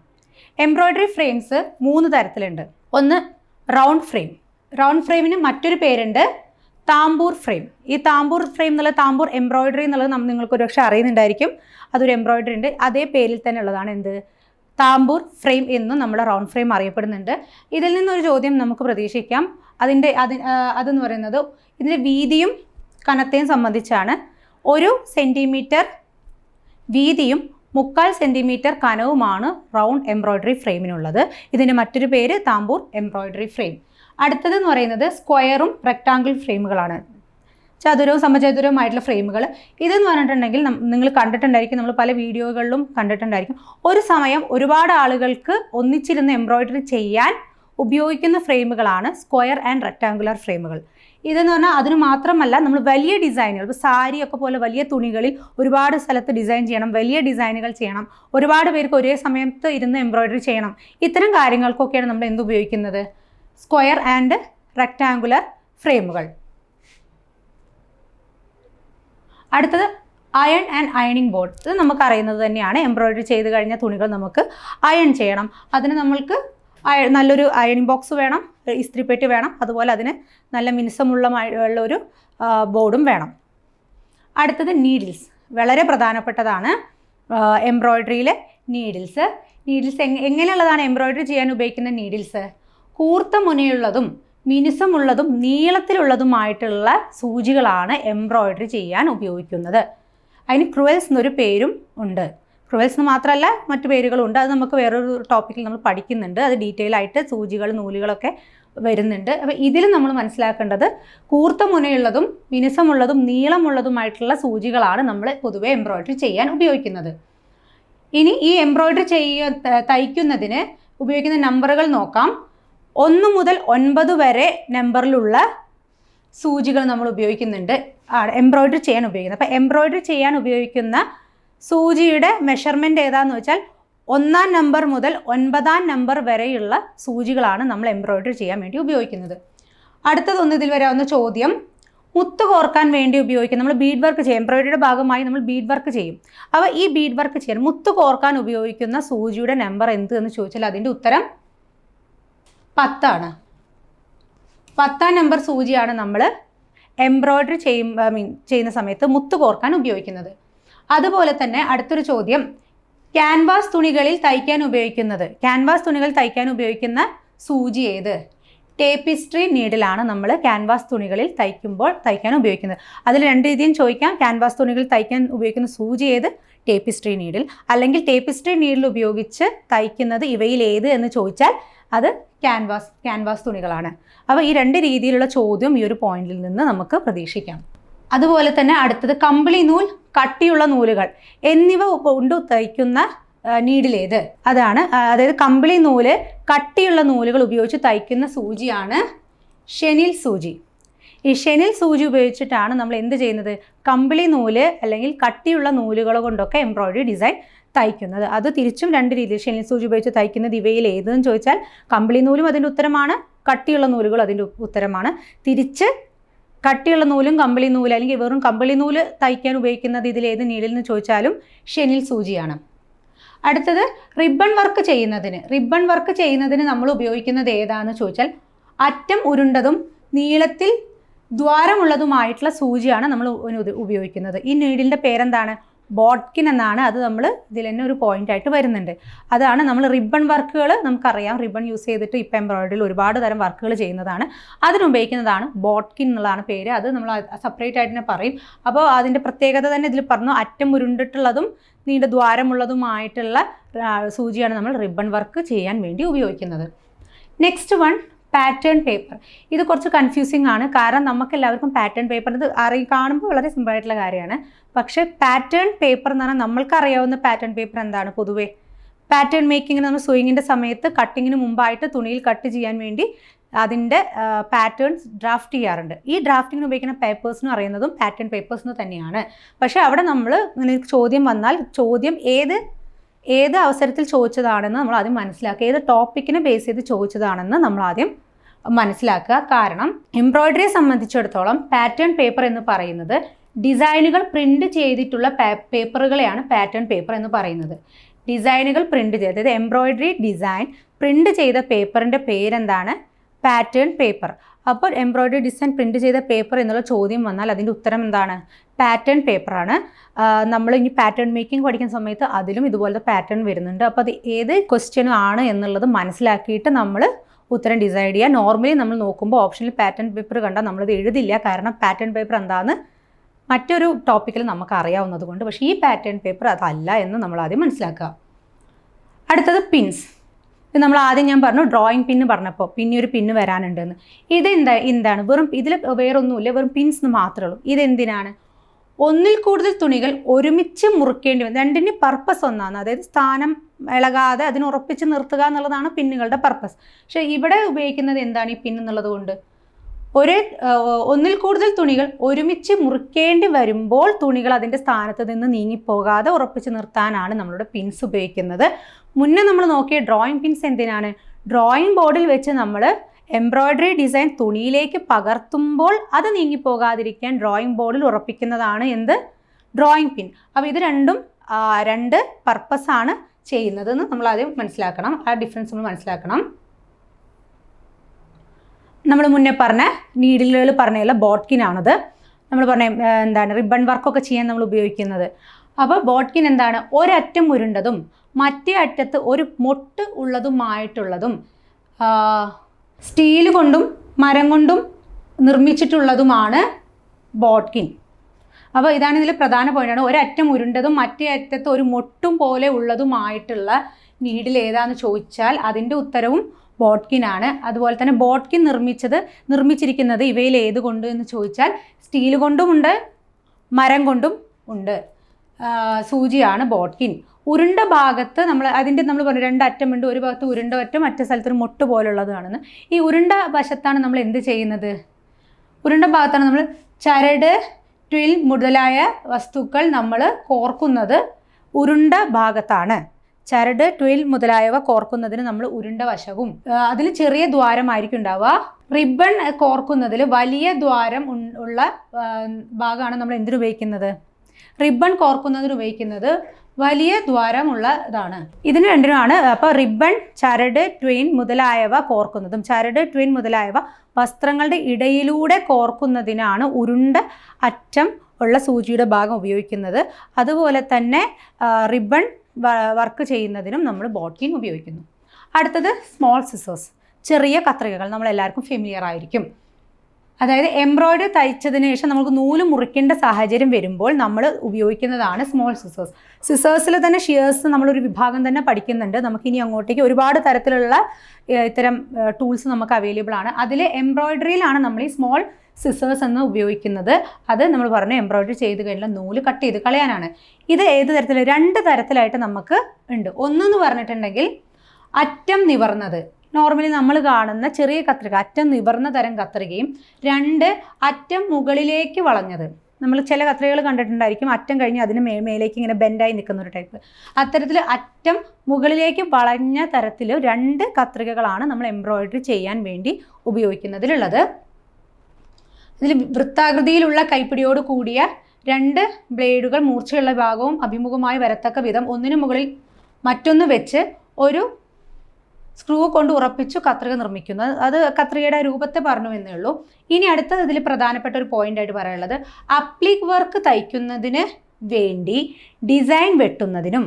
എംബ്രോയ്ഡറി ഫ്രെയിംസ് മൂന്ന് തരത്തിലുണ്ട്. ഒന്ന് റൗണ്ട് ഫ്രെയിം. റൗണ്ട് ഫ്രെയിമിന് മറ്റൊരു പേരുണ്ട്. Tambour frame. ഈ താമ്പൂർ ഫ്രെയിം എന്നുള്ള താമ്പൂർ എംബ്രോയിഡറി എന്നുള്ളത് നമ്മൾ നിങ്ങൾക്ക് ഒരുപക്ഷെ അറിയുന്നുണ്ടായിരിക്കും. അതൊരു എംബ്രോയിഡറി ഉണ്ട്. അതേ പേരിൽ തന്നെ ഉള്ളതാണ് എന്ത്? താമ്പൂർ ഫ്രെയിം എന്നും നമ്മുടെ റൗണ്ട് ഫ്രെയിം അറിയപ്പെടുന്നുണ്ട്. ഇതിൽ നിന്നൊരു ചോദ്യം നമുക്ക് പ്രതീക്ഷിക്കാം. അതിന്റെ അതി അതെന്ന് പറയുന്നത് ഇതിന്റെ വീതിയും കനത്തെയും സംബന്ധിച്ചാണ്. ഒരു സെന്റിമീറ്റർ വീതിയും മുക്കാൽ സെന്റിമീറ്റർ കനവുമാണ് റൗണ്ട് എംബ്രോയ്ഡറി ഫ്രെയിമിനുള്ളത്. ഇതിന്റെ മറ്റൊരു പേര് താമ്പൂർ എംബ്രോയ്ഡറി ഫ്രെയിം. അടുത്തതെന്ന് പറയുന്നത് സ്ക്വയറും റെക്റ്റാങ്കിൾ ഫ്രെയിമുകളാണ്. ചതുരവും സമചതുരവുമായിട്ടുള്ള ഫ്രെയിമുകൾ. ഇതെന്ന് പറഞ്ഞിട്ടുണ്ടെങ്കിൽ നിങ്ങൾ കണ്ടിട്ടുണ്ടായിരിക്കും നമ്മൾ പല വീഡിയോകളിലും കണ്ടിട്ടുണ്ടായിരിക്കും. ഒരു സമയം ഒരുപാട് ആളുകൾക്ക് ഒന്നിച്ചിരുന്ന് എംബ്രോയിഡറി ചെയ്യാൻ ഉപയോഗിക്കുന്ന ഫ്രെയിമുകളാണ് സ്ക്വയർ ആൻഡ് റെക്റ്റാങ്കുലർ ഫ്രെയിമുകൾ. ഇതെന്ന് പറഞ്ഞാൽ അതിന് മാത്രമല്ല നമ്മൾ വലിയ ഡിസൈനുകൾ ഇപ്പോൾ സാരിയൊക്കെ പോലെ വലിയ തുണികളിൽ ഒരുപാട് സ്ഥലത്ത് ഡിസൈൻ ചെയ്യണം വലിയ ഡിസൈനുകൾ ചെയ്യണം ഒരുപാട് പേർക്ക് ഒരേ സമയത്ത് ഇരുന്ന് എംബ്രോയിഡറി ചെയ്യണം. ഇത്തരം കാര്യങ്ങൾക്കൊക്കെയാണ് നമ്മൾ എന്ത് ഉപയോഗിക്കുന്നത് സ്ക്വയർ ആൻഡ് റെക്റ്റാങ്കുലർ ഫ്രെയിമുകൾ. അടുത്തത് അയൺ ആൻഡ് അയണിങ് ബോർഡ്. ഇത് നമുക്ക് അറിയുന്നത് തന്നെയാണ്. എംബ്രോയ്ഡറി ചെയ്ത് കഴിഞ്ഞ തുണികൾ നമുക്ക് അയൺ ചെയ്യണം. അതിന് നമ്മൾക്ക് നല്ലൊരു അയണിങ് ബോക്സ് വേണം ഇസ്ത്രിപ്പെട്ടി വേണം അതുപോലെ അതിന് നല്ല മിനുസമുള്ള ഒരു ബോർഡും വേണം. അടുത്തത് നീഡിൽസ്. വളരെ പ്രധാനപ്പെട്ടതാണ് എംബ്രോയ്ഡറിയിലെ നീഡിൽസ്. നീഡിൽസ് എങ്ങനെയുള്ളതാണ് എംബ്രോയ്ഡറി ചെയ്യാൻ ഉപയോഗിക്കുന്ന നീഡിൽസ്? കൂർത്ത മുനയുള്ളതും മിനുസമുള്ളതും നീളത്തിലുള്ളതുമായിട്ടുള്ള സൂചികളാണ് എംബ്രോയിഡറി ചെയ്യാൻ ഉപയോഗിക്കുന്നത്. അതിന് ക്രുവൽസ് എന്നൊരു പേരും ഉണ്ട്. ക്രുവൽസ് എന്ന് മാത്രമല്ല മറ്റു പേരുകളുണ്ട് അത് നമുക്ക് വേറൊരു ടോപ്പിക്കിൽ നമ്മൾ പഠിക്കുന്നുണ്ട്. അത് ഡീറ്റെയിൽ ആയിട്ട് സൂചികൾ നൂലുകളൊക്കെ വരുന്നുണ്ട്. അപ്പോൾ ഇതിൽ നമ്മൾ മനസ്സിലാക്കേണ്ടത് കൂർത്ത മുനയുള്ളതും മിനുസമുള്ളതും നീളമുള്ളതുമായിട്ടുള്ള സൂചികളാണ് നമ്മൾ പൊതുവേ എംബ്രോയിഡറി ചെയ്യാൻ ഉപയോഗിക്കുന്നത്. ഇനി ഈ എംബ്രോയിഡറി ചെയ്യ തയ്ക്കുന്നതിന് ഉപയോഗിക്കുന്ന നമ്പറുകൾ നോക്കാം. ഒന്ന് മുതൽ ഒൻപത് വരെ നമ്പറിലുള്ള സൂചികൾ നമ്മൾ ഉപയോഗിക്കുന്നുണ്ട്. എംബ്രോയിഡറി ചെയ്യാൻ ഉപയോഗിക്കുന്നത്. അപ്പോൾ എംബ്രോയിഡറി ചെയ്യാൻ ഉപയോഗിക്കുന്ന സൂചിയുടെ മെഷർമെന്റ് ഏതാന്ന് വെച്ചാൽ ഒന്നാം നമ്പർ മുതൽ ഒൻപതാം നമ്പർ വരെയുള്ള സൂചികളാണ് നമ്മൾ എംബ്രോയിഡറി ചെയ്യാൻ വേണ്ടി ഉപയോഗിക്കുന്നത്. അടുത്തതൊന്ന് ഇതിൽ വരാവുന്ന ചോദ്യം. മുത്ത് കോർക്കാൻ വേണ്ടി ഉപയോഗിക്കുന്ന നമ്മൾ ബീഡ് വർക്ക് ചെയ്യും. എംബ്രോയിഡറിയുടെ ഭാഗമായി നമ്മൾ ബീഡ് വർക്ക് ചെയ്യും. അപ്പോൾ ഈ ബീഡ് വർക്ക് ചെയ്യാൻ മുത്ത് കോർക്കാൻ ഉപയോഗിക്കുന്ന സൂചിയുടെ നമ്പർ എന്ത് എന്ന് ചോദിച്ചാൽ അതിന്റെ ഉത്തരം പത്താണ്. പത്താം നമ്പർ സൂചിയാണ് നമ്മൾ എംബ്രോയിഡറി ചെയ്യും മീൻ ചെയ്യുന്ന സമയത്ത് മുത്ത് കോർക്കാൻ ഉപയോഗിക്കുന്നത്. അതുപോലെ തന്നെ അടുത്തൊരു ചോദ്യം. ക്യാൻവാസ് തുണികളിൽ തയ്ക്കാൻ ഉപയോഗിക്കുന്നത്. ക്യാൻവാസ് തുണികൾ തയ്ക്കാൻ ഉപയോഗിക്കുന്ന സൂചി ഏത്? ടേപ്പിസ്ട്രി നീഡിലാണ് നമ്മൾ ക്യാൻവാസ് തുണികളിൽ തയ്ക്കുമ്പോൾ തയ്ക്കാൻ ഉപയോഗിക്കുന്നത്. അതിൽ രണ്ട് രീതിയും ചോദിക്കാം. ക്യാൻവാസ് തുണികൾ തയ്ക്കാൻ ഉപയോഗിക്കുന്ന സൂചി ഏത്? Tapestry needle. അല്ലെങ്കിൽ ടേപ്പിസ്ട്രി നീഡിൽ ഉപയോഗിച്ച് തയ്ക്കുന്നത് ഇവയിൽ ഏത് എന്ന് ചോദിച്ചാൽ അത് ക്യാൻവാസ് ക്യാൻവാസ് തുണികളാണ്. അപ്പോൾ ഈ രണ്ട് രീതിയിലുള്ള ചോദ്യം ഈ ഒരു പോയിന്റിൽ നിന്ന് നമുക്ക് പ്രതീക്ഷിക്കാം. അതുപോലെ തന്നെ അടുത്തത് കമ്പിളി നൂൽ കട്ടിയുള്ള നൂലുകൾ എന്നിവ കൊണ്ട് തയ്ക്കുന്ന നീഡിലേത് അതാണ് അതായത് കമ്പിളി നൂൽ കട്ടിയുള്ള നൂലുകൾ ഉപയോഗിച്ച് തയ്ക്കുന്ന സൂചിയാണ് ഷെനിൽ സൂചി. ഈ ഷെനിൽ സൂചി ഉപയോഗിച്ചിട്ടാണ് നമ്മൾ എന്ത് ചെയ്യുന്നത്? കമ്പിളി നൂൽ അല്ലെങ്കിൽ കട്ടിയുള്ള നൂലുകൾ കൊണ്ടൊക്കെ എംബ്രോയ്ഡറി ഡിസൈൻ തയ്ക്കുന്നത്. അത് തിരിച്ചും രണ്ട് രീതിയിൽ ഷെനിൽ സൂചി ഉപയോഗിച്ച് തയ്ക്കുന്നത് ഇവയിൽ ഏതെന്ന് ചോദിച്ചാൽ കമ്പിളി നൂലും അതിന്റെ ഉത്തരമാണ് കട്ടിയുള്ള നൂലുകൾ അതിന്റെ ഉത്തരമാണ്. തിരിച്ച് കട്ടിയുള്ള നൂലും കമ്പിളി നൂൽ അല്ലെങ്കിൽ വെറും കമ്പിളി നൂൽ തയ്ക്കാൻ ഉപയോഗിക്കുന്നത് നീഡിൽ എന്ന് ചോദിച്ചാലും ഷെനിൽ സൂചിയാണ്. അടുത്തത് റിബൺ വർക്ക് ചെയ്യുന്നതിന്. റിബൺ വർക്ക് ചെയ്യുന്നതിന് നമ്മൾ ഉപയോഗിക്കുന്നത് ഏതാണെന്ന് ചോദിച്ചാൽ അറ്റം ഉരുണ്ടതും നീളത്തിൽ ദ്വാരമുള്ളതുമായിട്ടുള്ള സൂചിയാണ് നമ്മൾ ഉപയോഗിക്കുന്നത്. ഈ നീഡിലിന്റെ പേരെന്താണ്? ബോട്ട്കിൻ എന്നാണ് അത് നമ്മൾ ഇതിൽ തന്നെ ഒരു പോയിന്റ് ആയിട്ട് വരുന്നുണ്ട്. അതാണ് നമ്മൾ റിബൺ വർക്കുകൾ നമുക്കറിയാം. റിബൺ യൂസ് ചെയ്തിട്ട് ഇപ്പം എംബ്രോയിഡറിയിൽ ഒരുപാട് തരം വർക്കുകൾ ചെയ്യുന്നതാണ്. അതിനുപയോഗിക്കുന്നതാണ് ബോട്ട്കിൻ എന്നുള്ളതാണ് പേര്. അത് നമ്മൾ സെപ്പറേറ്റ് ആയിട്ട് തന്നെ പറയും. അപ്പോൾ അതിന്റെ പ്രത്യേകത തന്നെ ഇതിൽ പറഞ്ഞു അറ്റം ഉരുണ്ടിട്ടുള്ളതും നീണ്ട ദ്വാരമുള്ളതുമായിട്ടുള്ള സൂചിയാണ് നമ്മൾ റിബൺ വർക്ക് ചെയ്യാൻ വേണ്ടി ഉപയോഗിക്കുന്നത്. Next one pattern paper. ഇത് കുറച്ച് കൺഫ്യൂസിങ് ആണ്. കാരണം നമുക്ക് എല്ലാവർക്കും പാറ്റേൺ പേപ്പർ ഇത് അറി കാണുമ്പോൾ വളരെ സിമ്പിൾ ആയിട്ടുള്ള കാര്യമാണ്. പക്ഷേ പാറ്റേൺ പേപ്പർ എന്ന് പറഞ്ഞാൽ നമ്മൾക്ക് അറിയാവുന്ന പാറ്റേൺ പേപ്പർ എന്താണ് പൊതുവേ? പാറ്റേൺ മേക്കിങ്ങിന് നമ്മൾ സ്വിങ്ങിന്റെ സമയത്ത് കട്ടിങ്ങിന് മുമ്പായിട്ട് തുണിയിൽ കട്ട് ചെയ്യാൻ വേണ്ടി അതിന്റെ പാറ്റേൺസ് ഡ്രാഫ്റ്റ് ചെയ്യാറുണ്ട്. ഈ ഡ്രാഫ്റ്റിങ്ങിന് ഉപയോഗിക്കുന്ന പേപ്പേഴ്സ് എന്ന് പറയുന്നതും പാറ്റേൺ പേപ്പേഴ്സ് എന്ന് തന്നെയാണ്. പക്ഷേ അവിടെ നമ്മൾ ഇങ്ങനെ ചോദ്യം വന്നാൽ ചോദ്യം ഏത് ഏത് അവസരത്തിൽ ചോദിച്ചതാണെന്ന് നമ്മൾ ആദ്യം മനസ്സിലാക്കുക. ഏത് ടോപ്പിക്കിനെ ബേസ് ചെയ്ത് ചോദിച്ചതാണെന്ന് നമ്മൾ ആദ്യം മനസ്സിലാക്കുക. കാരണം എംബ്രോയ്ഡറിയെ സംബന്ധിച്ചിടത്തോളം പാറ്റേൺ പേപ്പർ എന്ന് പറയുന്നത് ഡിസൈനുകൾ പ്രിന്റ് ചെയ്തിട്ടുള്ള പേപ്പറുകളെയാണ് പാറ്റേൺ പേപ്പർ എന്ന് പറയുന്നത്. ഡിസൈനുകൾ പ്രിന്റ് ചെയ്ത് അതായത് എംബ്രോയ്ഡറി ഡിസൈൻ പ്രിന്റ് ചെയ്ത പേപ്പറിന്റെ പേരെന്താണ്? പാറ്റേൺ പേപ്പർ അപ്പോൾ എംബ്രോയ്ഡറി ഡിസൈൻ പ്രിന്റ് ചെയ്ത പേപ്പർ എന്നുള്ള ചോദ്യം വന്നാൽ അതിന്റെ ഉത്തരം എന്താണ്? പാറ്റേൺ പേപ്പറാണ് നമ്മൾ ഇനി പാറ്റേൺ മേക്കിംഗ് പഠിക്കുന്ന സമയത്ത് അതിലും ഇതുപോലത്തെ പാറ്റേൺ വരുന്നുണ്ട്. അപ്പോൾ അത് ഏത് ക്വസ്റ്റ്യൻ ആണ് എന്നുള്ളത് മനസ്സിലാക്കിയിട്ട് നമ്മൾ ഉത്തരം ഡിസൈഡ് ചെയ്യുക നോർമലി നമ്മൾ നോക്കുമ്പോൾ ഓപ്ഷനിൽ പാറ്റേൺ പേപ്പർ കണ്ടാൽ നമ്മളത് എഴുതില്ല. കാരണം പാറ്റേൺ പേപ്പർ എന്താണെന്ന് മറ്റൊരു ടോപ്പിക്കിൽ നമുക്ക് അറിയാവുന്നത് കൊണ്ട്. പക്ഷേ ഈ പാറ്റേൺ പേപ്പർ അതല്ല എന്ന് നമ്മൾ ആദ്യം മനസ്സിലാക്കുക. അടുത്തത് പിൻസ് ഇത് നമ്മൾ ആദ്യം ഞാൻ പറഞ്ഞു ഡ്രോയിങ് പിന്ന് പറഞ്ഞപ്പോൾ പിന്നെ ഒരു പിന്ന് വരാനുണ്ടെന്ന്. ഇത് എന്താ എന്താണ്? വെറും ഇതിൽ വേറൊന്നുമില്ല. വെറും പിൻസ് മാത്രമേ ഉള്ളൂ. ഇതെന്തിനാണ്? ഒന്നിൽ കൂടുതൽ തുണികൾ ഒരുമിച്ച് മുറിക്കേണ്ടി വരും രണ്ടിന്റെ പർപ്പസ് ഒന്നാണ്. അതായത് സ്ഥാനം ഇളകാതെ അതിന് ഉറപ്പിച്ച് നിർത്തുക എന്നുള്ളതാണ് പിന്നുകളുടെ പർപ്പസ് പക്ഷേ ഇവിടെ ഉപയോഗിക്കുന്നത് എന്താണ് ഈ പിൻ എന്നുള്ളത് കൊണ്ട്? ഒരേ ഒന്നിൽ കൂടുതൽ തുണികൾ ഒരുമിച്ച് മുറിക്കേണ്ടി വരുമ്പോൾ തുണികൾ അതിന്റെ സ്ഥാനത്ത് നിന്ന് നീങ്ങിപ്പോകാതെ ഉറപ്പിച്ച് നിർത്താനാണ് നമ്മളുടെ പിൻസ് ഉപയോഗിക്കുന്നത്. മുന്നേ നമ്മൾ നോക്കിയ ഡ്രോയിങ് പിൻസ് എന്തിനാണ്? ഡ്രോയിങ് ബോർഡിൽ വെച്ച് നമ്മൾ എംബ്രോയ്ഡറി ഡിസൈൻ തുണിയിലേക്ക് പകർത്തുമ്പോൾ അത് നീങ്ങിപ്പോകാതിരിക്കാൻ ഡ്രോയിങ് ബോർഡിൽ ഉറപ്പിക്കുന്നതാണ് എന്ത്? ഡ്രോയിങ് പിൻ അപ്പോൾ ഇത് രണ്ടും രണ്ട് പർപ്പസാണ് ചെയ്യുന്നതെന്ന് നമ്മൾ ആദ്യം മനസ്സിലാക്കണം. ആ ഡിഫറൻസ് നമ്മൾ മനസ്സിലാക്കണം. നമ്മൾ മുന്നേ പറഞ്ഞ നീഡിലുകൾ പറഞ്ഞുള്ള ബോട്ട്കിനാണത് നമ്മൾ പറഞ്ഞ എന്താണ് റിബൺ വർക്കൊക്കെ ചെയ്യാൻ നമ്മൾ ഉപയോഗിക്കുന്നത്. അപ്പോൾ ബോട്ട്കിൻ എന്താണ്? ഒരറ്റം ഉരുണ്ടതും മറ്റേ അറ്റത്ത് ഒരു മൊട്ട് ഉള്ളതുമായിട്ടുള്ളതും സ്റ്റീൽ കൊണ്ടും മരം കൊണ്ടും നിർമ്മിച്ചിട്ടുള്ളതുമാണ് ബോട്ട്കിൻ. അപ്പോൾ ഇതാണ് ഇതിൽ പ്രധാന പോയിന്റാണ് ഒരറ്റം ഉരുണ്ടതും മറ്റേ അറ്റത്ത് ഒരു മൊട്ടും പോലെ ഉള്ളതുമായിട്ടുള്ള നീഡിൽ ഏതാന്ന് ചോദിച്ചാൽ അതിന്റെ ഉത്തരവും ബോട്ട്കിനാണ് അതുപോലെ തന്നെ ബോട്ട്കിൻ നിർമ്മിച്ചത് നിർമ്മിച്ചിരിക്കുന്നത് ഇവയിൽ ഏത് കൊണ്ട് എന്ന് ചോദിച്ചാൽ സ്റ്റീൽ കൊണ്ടുമുണ്ട് മരം കൊണ്ടും ഉണ്ട്. സൂചിയാണ് ബോട്ട്കിൻ. ഉരുണ്ട ഭാഗത്ത് നമ്മൾ അതിന്റെ നമ്മൾ പറഞ്ഞു രണ്ട് അറ്റമുണ്ട് ഒരു ഭാഗത്ത് ഉരുണ്ട അറ്റം മറ്റേ സ്ഥലത്ത് ഒരു മൊട്ട് പോലുള്ളതാണെന്ന് ഈ ഉരുണ്ട വശത്താണ് നമ്മൾ എന്ത് ചെയ്യുന്നത്? ഉരുണ്ട ഭാഗത്താണ് നമ്മൾ ചരട് ട്വിൽ മുതലായ വസ്തുക്കൾ നമ്മൾ കോർക്കുന്നത് ഉരുണ്ട ഭാഗത്താണ്. ചരട് ട്വിൽ മുതലായവ കോർക്കുന്നതിന് നമ്മൾ ഉരുണ്ട വശവും. അതിൽ ചെറിയ ദ്വാരമായിരിക്കും ഉണ്ടാവുക. റിബൺ കോർക്കുന്നതിൽ വലിയ ദ്വാരം ഉള്ള ഭാഗമാണ് നമ്മൾ എന്തിനുപയോഗിക്കുന്നത് റിബൺ കോർക്കുന്നതിന് ഉപയോഗിക്കുന്നത് വലിയ ദ്വാരമുള്ളതാണ്. ഇതിന് രണ്ടിനുമാണ് അപ്പോൾ റിബൺ ചരട് ട്വീൻ മുതലായവ കോർക്കുന്നതും. ചരട് ട്വീൻ മുതലായവ വസ്ത്രങ്ങളുടെ ഇടയിലൂടെ കോർക്കുന്നതിനാണ് ഉരുണ്ട അറ്റം ഉള്ള സൂചിയുടെ ഭാഗം ഉപയോഗിക്കുന്നത്. അതുപോലെ തന്നെ റിബൺ വർക്ക് ചെയ്യുന്നതിനും നമ്മൾ ബോട്ടിൻ ഉപയോഗിക്കുന്നു. അടുത്തത് സ്മോൾ സിസേഴ്സ് ചെറിയ കത്രികകൾ. നമ്മൾ എല്ലാവർക്കും ഫെമിലിയർ ആയിരിക്കും. അതായത് എംബ്രോയ്ഡറി തയ്ച്ചതിന് ശേഷം നമുക്ക് നൂൽ മുറിക്കേണ്ട സാഹചര്യം വരുമ്പോൾ നമ്മൾ ഉപയോഗിക്കുന്നതാണ് സ്മോൾ സിസേഴ്സ്. സിസേഴ്സിൽ തന്നെ ഷിയേഴ്സ് നമ്മളൊരു വിഭാഗം തന്നെ പഠിക്കുന്നുണ്ട്. നമുക്കിനി അങ്ങോട്ടേക്ക് ഒരുപാട് തരത്തിലുള്ള ഇത്തരം ടൂൾസ് നമുക്ക് അവൈലബിൾ ആണ്. അതിൽ എംബ്രോയിഡറിയിലാണ് നമ്മൾ ഈ സ്മോൾ സിസേഴ്സ് എന്ന് ഉപയോഗിക്കുന്നത്. അത് നമ്മൾ പറഞ്ഞു എംബ്രോയിഡറി ചെയ്ത് കഴിഞ്ഞാൽ നൂൽ കട്ട് ചെയ്ത് കളയാനാണ്. ഇത് ഏത് തരത്തിൽ രണ്ട് തരത്തിലായിട്ട് നമുക്ക് ഉണ്ട്. ഒന്നെന്ന് പറഞ്ഞിട്ടുണ്ടെങ്കിൽ അറ്റം നിവർന്നത്. നോർമലി നമ്മൾ കാണുന്ന ചെറിയ കത്രിക അറ്റം നിവർന്ന തരം കത്രികയും രണ്ട് അറ്റം മുകളിലേക്ക് വളഞ്ഞത്. നമ്മൾ ചില കത്രികകൾ കണ്ടിട്ടുണ്ടായിരിക്കും. അറ്റം കഴിഞ്ഞ് അതിന് മേ മേലേക്ക് ഇങ്ങനെ ബെൻഡായി നിൽക്കുന്ന ഒരു ടൈപ്പ് അത്തരത്തിൽ അറ്റം മുകളിലേക്ക് വളഞ്ഞ തരത്തിൽ രണ്ട് കത്രികകളാണ് നമ്മൾ എംബ്രോയിഡറി ചെയ്യാൻ വേണ്ടി ഉപയോഗിക്കുന്നതിലുള്ളത്. ഇതിൽ വൃത്താകൃതിയിലുള്ള കൈപ്പിടിയോട് കൂടിയ രണ്ട് ബ്ലേഡുകൾ മൂർച്ചയുള്ള ഭാഗവും അഭിമുഖമായി വരത്തക്ക വിധം ഒന്നിനു മുകളിൽ മറ്റൊന്ന് വെച്ച് ഒരു സ്ക്രൂ കൊണ്ട് ഉറപ്പിച്ചു കത്രിക നിർമ്മിക്കുന്നത് അത് കത്രികയുടെ രൂപത്തെ പറഞ്ഞു എന്നേ ഉള്ളൂ. ഇനി അടുത്തത് ഇതിൽ പ്രധാനപ്പെട്ട ഒരു പോയിന്റ് ആയിട്ട് പറയാനുള്ളത്. അപ്ലിക് വർക്ക് തയ്ക്കുന്നതിന് വേണ്ടി ഡിസൈൻ വെട്ടുന്നതിനും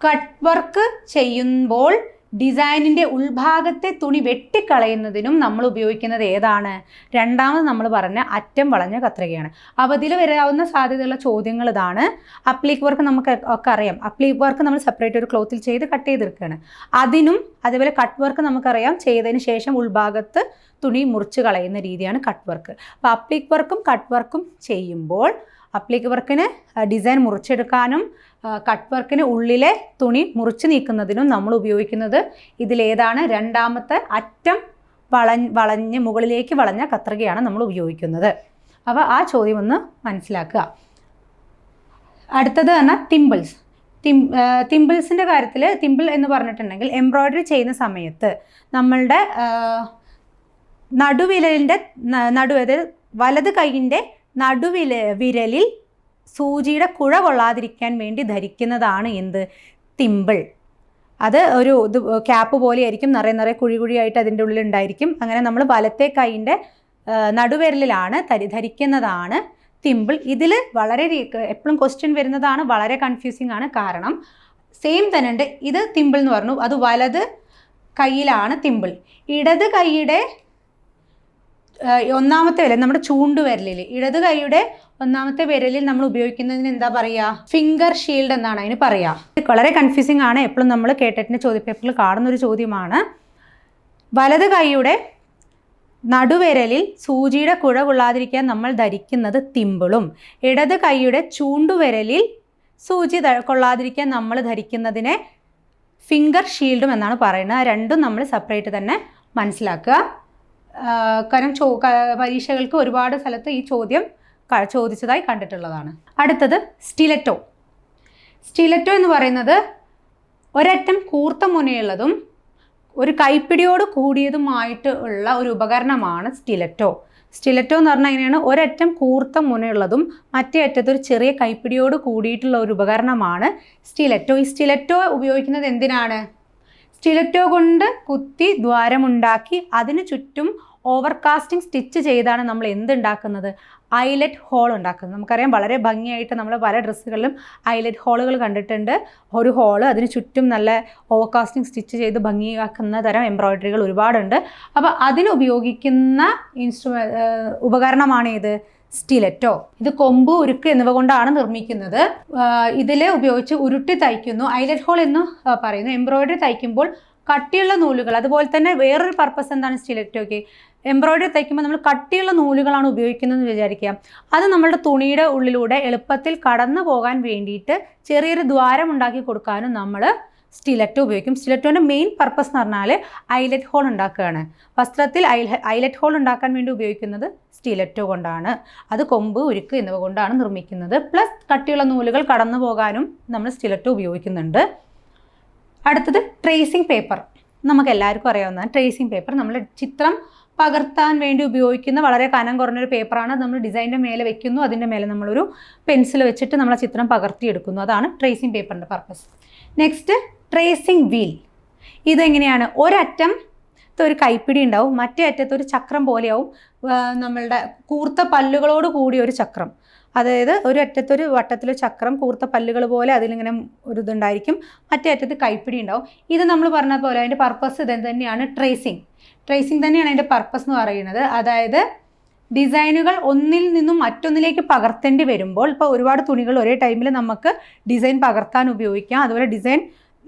കട്ട് വർക്ക് ചെയ്യുമ്പോൾ ഡിസൈനിന്റെ ഉൾഭാഗത്തെ തുണി വെട്ടിക്കളയുന്നതിനും നമ്മൾ ഉപയോഗിക്കുന്നത് ഏതാണ്? രണ്ടാമത് നമ്മൾ പറഞ്ഞ അറ്റം വളഞ്ഞ കത്രികയാണ്. അപ്പോൾ അതിൽ വരാവുന്ന സാധ്യതയുള്ള ചോദ്യങ്ങൾ ഇതാണ്. അപ്ലീക്ക് വർക്ക് നമുക്ക് ഒക്കെ അറിയാം. അപ്ലീക്ക് വർക്ക് നമ്മൾ സെപ്പറേറ്റ് ഒരു ക്ലോത്തിൽ ചെയ്ത് കട്ട് ചെയ്തെടുക്കുകയാണ്. അതിനും അതേപോലെ കട്ട് വർക്ക് നമുക്കറിയാം. ചെയ്തതിന് ശേഷം ഉൾഭാഗത്ത് തുണി മുറിച്ച് കളയുന്ന രീതിയാണ് കട്ട് വർക്ക് അപ്പോൾ അപ്ലീക്ക് വർക്കും കട്ട് വർക്കും ചെയ്യുമ്പോൾ അപ്ലീക്ക് വർക്കിന് ഡിസൈൻ മുറിച്ചെടുക്കാനും കട്ട് വർക്കിന് ഉള്ളിലെ തുണി മുറിച്ച് നീക്കുന്നതിനും നമ്മൾ ഉപയോഗിക്കുന്നത് ഇതിലേതാണ്. രണ്ടാമത്തെ അറ്റം വളഞ്ഞ് വളഞ്ഞ് മുകളിലേക്ക് വളഞ്ഞ കത്രികയാണ് നമ്മൾ ഉപയോഗിക്കുന്നത്. അപ്പോൾ ആ ചോദ്യം ഒന്ന് മനസ്സിലാക്കുക. അടുത്തത് പറഞ്ഞാൽ തിമ്പിൾസ് തിം തിമ്പിൾസിന്റെ കാര്യത്തിൽ തിമ്പിൾ എന്ന് പറഞ്ഞിട്ടുണ്ടെങ്കിൽ എംബ്രോയ്ഡറി ചെയ്യുന്ന സമയത്ത് നമ്മളുടെ നടുവിരലിന്റെ നടു അതായത് വലത് കൈയിന്റെ നടുവില വിരലിൽ സൂചിയുടെ കുഴ കൊള്ളാതിരിക്കാൻ വേണ്ടി ധരിക്കുന്നതാണ് എന്ത്? തിമ്പിൾ. അത് ഒരു ഇത് ക്യാപ്പ് പോലെയായിരിക്കും നിറയെ നിറയെ കുഴി കുഴിയായിട്ട് അതിന്റെ ഉള്ളിൽ ഉണ്ടായിരിക്കും അങ്ങനെ നമ്മൾ വലത്തെ കൈയിന്റെ നടുവിരലിലാണ് തരി ധരിക്കുന്നതാണ് തിമ്പിൾ. ഇതിൽ വളരെ എപ്പോഴും ക്വസ്റ്റ്യൻ വരുന്നതാണ് വളരെ കൺഫ്യൂസിങ് ആണ് കാരണം സെയിം തന്നെ ഉണ്ട്. ഇത് തിമ്പിൾ എന്ന് പറഞ്ഞു. അത് വലത് കയ്യിലാണ് തിമ്പിൾ. ഇടത് കൈയുടെ ഒന്നാമത്തെ വിരൽ നമ്മുടെ ചൂണ്ടുവിരലിൽ ഇടത് കൈയുടെ ഒന്നാമത്തെ വിരലിൽ നമ്മൾ ഉപയോഗിക്കുന്നതിന് എന്താ പറയുക ഫിംഗർ ഷീൽഡ് എന്നാണ് അതിന് പറയുക വളരെ കൺഫ്യൂസിങ് ആണ്. എപ്പോഴും നമ്മൾ കേട്ടറ്റിന്റെ ചോദ്യപേപ്പറിൽ കാണുന്ന ഒരു ചോദ്യമാണ്. വലത് കൈയുടെ നടുവിരലിൽ സൂചിയുടെ കുഴ കൊള്ളാതിരിക്കാൻ നമ്മൾ ധരിക്കുന്നത് തിമ്പിളും. ഇടത് കൈയുടെ ചൂണ്ടുവിരലിൽ സൂചി കൊള്ളാതിരിക്കാൻ നമ്മൾ ധരിക്കുന്നതിനെ ഫിംഗർ ഷീൽഡും എന്നാണ് പറയുന്നത്. രണ്ടും നമ്മൾ സെപ്പറേറ്റ് തന്നെ മനസ്സിലാക്കുക. കാരണം ചോ പരീക്ഷകൾക്ക് ഒരുപാട് സ്ഥലത്ത് ഈ ചോദ്യം ചോദിച്ചതായി കണ്ടിട്ടുള്ളതാണ്. അടുത്തത് സ്റ്റിലറ്റോ. സ്റ്റിലറ്റോ എന്ന് പറയുന്നത് ഒരറ്റം കൂർത്ത മുനയുള്ളതും ഒരു കൈപ്പിടിയോട് കൂടിയതുമായിട്ട് ഉള്ള ഒരു ഉപകരണമാണ് സ്റ്റിലറ്റോ. സ്റ്റിലറ്റോ എന്ന് പറഞ്ഞാൽ എങ്ങനെയാണ്? ഒരറ്റം കൂർത്ത മുനയുള്ളതും മറ്റേ അറ്റത്ത് ഒരു ചെറിയ കൈപ്പിടിയോട് കൂടിയിട്ടുള്ള ഒരു ഉപകരണമാണ് സ്റ്റിലറ്റോ. ഈ സ്റ്റിലറ്റോ ഉപയോഗിക്കുന്നത് എന്തിനാണ്? സ്റ്റിലറ്റോ കൊണ്ട് കുത്തി ദ്വാരമുണ്ടാക്കി അതിന് ചുറ്റും ഓവർകാസ്റ്റിംഗ് സ്റ്റിച്ച് ചെയ്താണ് നമ്മൾ എന്തുണ്ടാക്കുന്നത്? ഐലറ്റ് ഹോൾ ഉണ്ടാക്കുന്നത്. നമുക്കറിയാം വളരെ ഭംഗിയായിട്ട് നമ്മൾ പല ഡ്രസ്സുകളിലും ഐലറ്റ് ഹോളുകൾ കണ്ടിട്ടുണ്ട്. ഒരു ഹോൾ അതിന് ചുറ്റും നല്ല ഓവർകാസ്റ്റിംഗ് സ്റ്റിച്ച് ചെയ്ത് ഭംഗിയാക്കുന്ന തരം എംബ്രോയ്ഡറികൾ ഒരുപാടുണ്ട്. അപ്പോൾ അതിന് ഉപയോഗിക്കുന്ന ഇൻസ്ട്രുമെ ഉപകരണമാണ് ഇത്? സ്റ്റിലറ്റോ. ഇത് കൊമ്പ് ഉരുക്ക് എന്നിവ കൊണ്ടാണ് നിർമ്മിക്കുന്നത്. ഇതിൽ ഉപയോഗിച്ച് ഉരുട്ടി തയ്ക്കുന്നു. ഐലറ്റ് ഹോൾ എന്ന് പറയുന്നു. എംബ്രോയിഡറി തയ്ക്കുമ്പോൾ കട്ടിയുള്ള നൂലുകൾ അതുപോലെ തന്നെ വേറൊരു പർപ്പസ് എന്താണ് സ്റ്റിലറ്റോയ്ക്ക് എംബ്രോയ്ഡറി തയ്ക്കുമ്പോൾ നമ്മൾ കട്ടിയുള്ള നൂലുകളാണ് ഉപയോഗിക്കുന്നതെന്ന് വിചാരിക്കുക. അത് നമ്മളുടെ തുണിയുടെ ഉള്ളിലൂടെ എളുപ്പത്തിൽ കടന്നു പോകാൻ വേണ്ടിയിട്ട് ചെറിയൊരു ദ്വാരം ഉണ്ടാക്കി കൊടുക്കാനും നമ്മൾ സ്റ്റിലറ്റോ ഉപയോഗിക്കും. സ്റ്റിലറ്റോന്റെ മെയിൻ പർപ്പസ് എന്ന് പറഞ്ഞാൽ ഐലറ്റ് ഹോൾ ഉണ്ടാക്കുകയാണ്. വസ്ത്രത്തിൽ ഐലറ്റ് ഹോൾ ഉണ്ടാക്കാൻ വേണ്ടി ഉപയോഗിക്കുന്നത് സ്റ്റിലറ്റോ കൊണ്ടാണ്. അത് കൊമ്പ് ഉരുക്ക് എന്നിവ കൊണ്ടാണ് നിർമ്മിക്കുന്നത്. പ്ലസ് കട്ടിയുള്ള നൂലുകൾ കടന്നു പോകാനും നമ്മൾ സ്റ്റിലറ്റോ ഉപയോഗിക്കുന്നുണ്ട്. അടുത്തത് ട്രേസിംഗ് പേപ്പർ നമുക്ക് എല്ലാവർക്കും അറിയാവുന്നതാണ് ട്രേസിംഗ് പേപ്പർ നമ്മൾ ചിത്രം പകർത്താൻ വേണ്ടി ഉപയോഗിക്കുന്ന വളരെ കനം കുറഞ്ഞൊരു പേപ്പറാണ്. നമ്മൾ ഡിസൈന്റെ മേലെ വെക്കുന്നു. അതിന്റെ മേലെ നമ്മളൊരു പെൻസിൽ വെച്ചിട്ട് നമ്മൾ ചിത്രം പകർത്തിയെടുക്കുന്നു. അതാണ് ട്രേസിംഗ് പേപ്പറിന്റെ പർപ്പസ്. Next tracing wheel. ഇതെങ്ങനെയാണ്? ഒരറ്റം ഒരു കൈപ്പിടി ഉണ്ടാവും. മറ്റേ അറ്റത്ത് ഒരു ചക്രം പോലെയാവും. നമ്മളുടെ കൂർത്ത പല്ലുകളോട് കൂടിയ ഒരു ചക്രം. അതായത് ഒരു അറ്റത്തൊരു വട്ടത്തിലൊരു ചക്രം കൂർത്ത പല്ലുകൾ പോലെ അതിലിങ്ങനെ ഒരു ഇതുണ്ടായിരിക്കും. മറ്റേ അറ്റത്ത് കൈപ്പിടി ഉണ്ടാവും. ഇത് നമ്മൾ പറഞ്ഞ പോലെ അതിന്റെ പർപ്പസ് ഇത് തന്നെയാണ്? ട്രേസിങ് ട്രേസിങ് തന്നെയാണ് അതിന്റെ പർപ്പസ് എന്ന് പറയുന്നത്. അതായത് ഡിസൈനുകൾ ഒന്നിൽ നിന്നും മറ്റൊന്നിലേക്ക് പകർത്തേണ്ടി വരുമ്പോൾ ഇപ്പോൾ ഒരുപാട് തുണികൾ ഒരേ ടൈമിൽ നമുക്ക് ഡിസൈൻ പകർത്താൻ ഉപയോഗിക്കാം. അതുപോലെ ഡിസൈൻ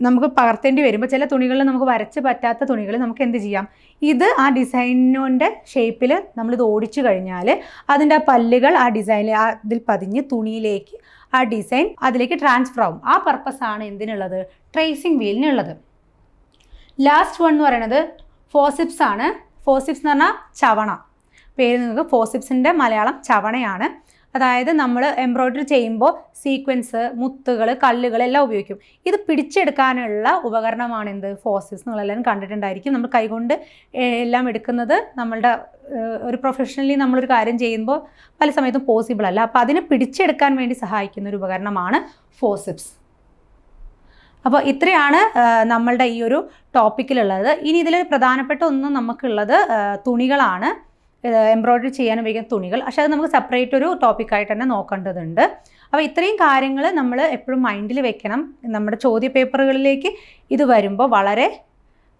നമുക്ക് പകർത്തേണ്ടി വരുമ്പോൾ ചില തുണികളിൽ നമുക്ക് വരച്ച് പറ്റാത്ത തുണികൾ നമുക്ക് എന്ത് ചെയ്യാം? ഇത് ആ ഡിസൈനിന്റെ ഷേപ്പിൽ നമ്മളിത് ഓടിച്ചു കഴിഞ്ഞാൽ അതിന്റെ ആ പല്ലുകൾ ആ ഡിസൈനിൽ ആ ഇതിൽ പതിഞ്ഞ് തുണിയിലേക്ക് ആ ഡിസൈൻ അതിലേക്ക് ട്രാൻസ്ഫർ ആവും. ആ ആണ് എന്തിനുള്ളത്? ട്രേസിങ് വീലിനുള്ളത് ലാസ്റ്റ് വൺ എന്ന് പറയുന്നത് ഫോസിപ്സ് ആണ്. ഫോസിപ്സ് എന്ന് പറഞ്ഞാൽ ചവണ. പേര് നിങ്ങൾക്ക് ഫോസിപ്സിന്റെ മലയാളം ചവണയാണ്. അതായത് നമ്മൾ എംബ്രോയ്ഡറി ചെയ്യുമ്പോൾ സീക്വൻസ് മുത്തുകൾ കല്ലുകൾ എല്ലാം ഉപയോഗിക്കും. ഇത് പിടിച്ചെടുക്കാനുള്ള ഉപകരണമാണ് എന്ത്? ഫോസിപ്സ് നിങ്ങളെല്ലാവരും കണ്ടിട്ടുണ്ടായിരിക്കും. നമ്മൾ കൈകൊണ്ട് എല്ലാം എടുക്കുന്നത് നമ്മളുടെ ഒരു പ്രൊഫഷണലി നമ്മളൊരു കാര്യം ചെയ്യുമ്പോൾ പല സമയത്തും പോസിബിൾ അല്ല. അപ്പോൾ അതിനെ പിടിച്ചെടുക്കാൻ വേണ്ടി സഹായിക്കുന്ന ഒരു ഉപകരണമാണ് ഫോസിപ്സ് അപ്പോൾ ഇത്രയാണ് നമ്മളുടെ ഈ ഒരു ടോപ്പിക്കിലുള്ളത്. ഇനി ഇതിൽ പ്രധാനപ്പെട്ട ഒന്ന് നമുക്കുള്ളത് തുണികളാണ്. എംബ്രോയ്ഡറി ചെയ്യാൻ ഉപയോഗിക്കുന്ന തുണികൾ. പക്ഷേ അത് നമുക്ക് സെപ്പറേറ്റ് ഒരു ടോപ്പിക്കായിട്ട് തന്നെ നോക്കേണ്ടതുണ്ട്. അപ്പോൾ ഇത്രയും കാര്യങ്ങൾ നമ്മൾ എപ്പോഴും മൈൻഡിൽ വെക്കണം. നമ്മുടെ ചോദ്യ പേപ്പറുകളിലേക്ക് ഇത് വരുമ്പോൾ വളരെ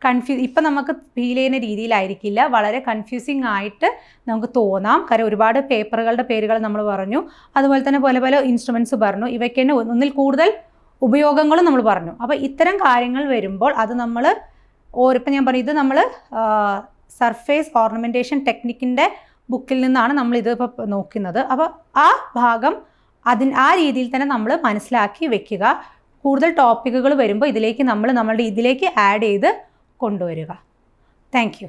കൺഫ്യൂ ഇപ്പം നമുക്ക് ഫീൽ ചെയ്യുന്ന രീതിയിലായിരിക്കില്ല. വളരെ കൺഫ്യൂസിങ് ആയിട്ട് നമുക്ക് തോന്നാം. കാരണം ഒരുപാട് പേപ്പറുകളുടെ പേരുകൾ നമ്മൾ പറഞ്ഞു. അതുപോലെ തന്നെ പല പല ഇൻസ്ട്രുമെന്റ്സ് പറഞ്ഞു. ഇവയ്ക്ക് തന്നെ ഒന്നിൽ കൂടുതൽ ഉപയോഗങ്ങളും നമ്മൾ പറഞ്ഞു. അപ്പോൾ ഇത്തരം കാര്യങ്ങൾ വരുമ്പോൾ അത് നമ്മൾ ഓരിപ്പം ഞാൻ പറഞ്ഞു ഇത് നമ്മൾ സർഫേസ് ഓർണമെന്റേഷൻ ടെക്നിക്കിന്റെ ബുക്കിൽ നിന്നാണ് നമ്മൾ ഇത് ഇപ്പോൾ നോക്കുന്നത്. അപ്പോൾ ആ ഭാഗം അതിന് ആ രീതിയിൽ തന്നെ നമ്മൾ മനസ്സിലാക്കി വെക്കുക. കൂടുതൽ ടോപ്പിക്കുകൾ വരുമ്പോൾ ഇതിലേക്ക് നമ്മൾ നമ്മളുടെ ഇതിലേക്ക് ആഡ് ചെയ്ത് കൊണ്ടുവരിക. Thank you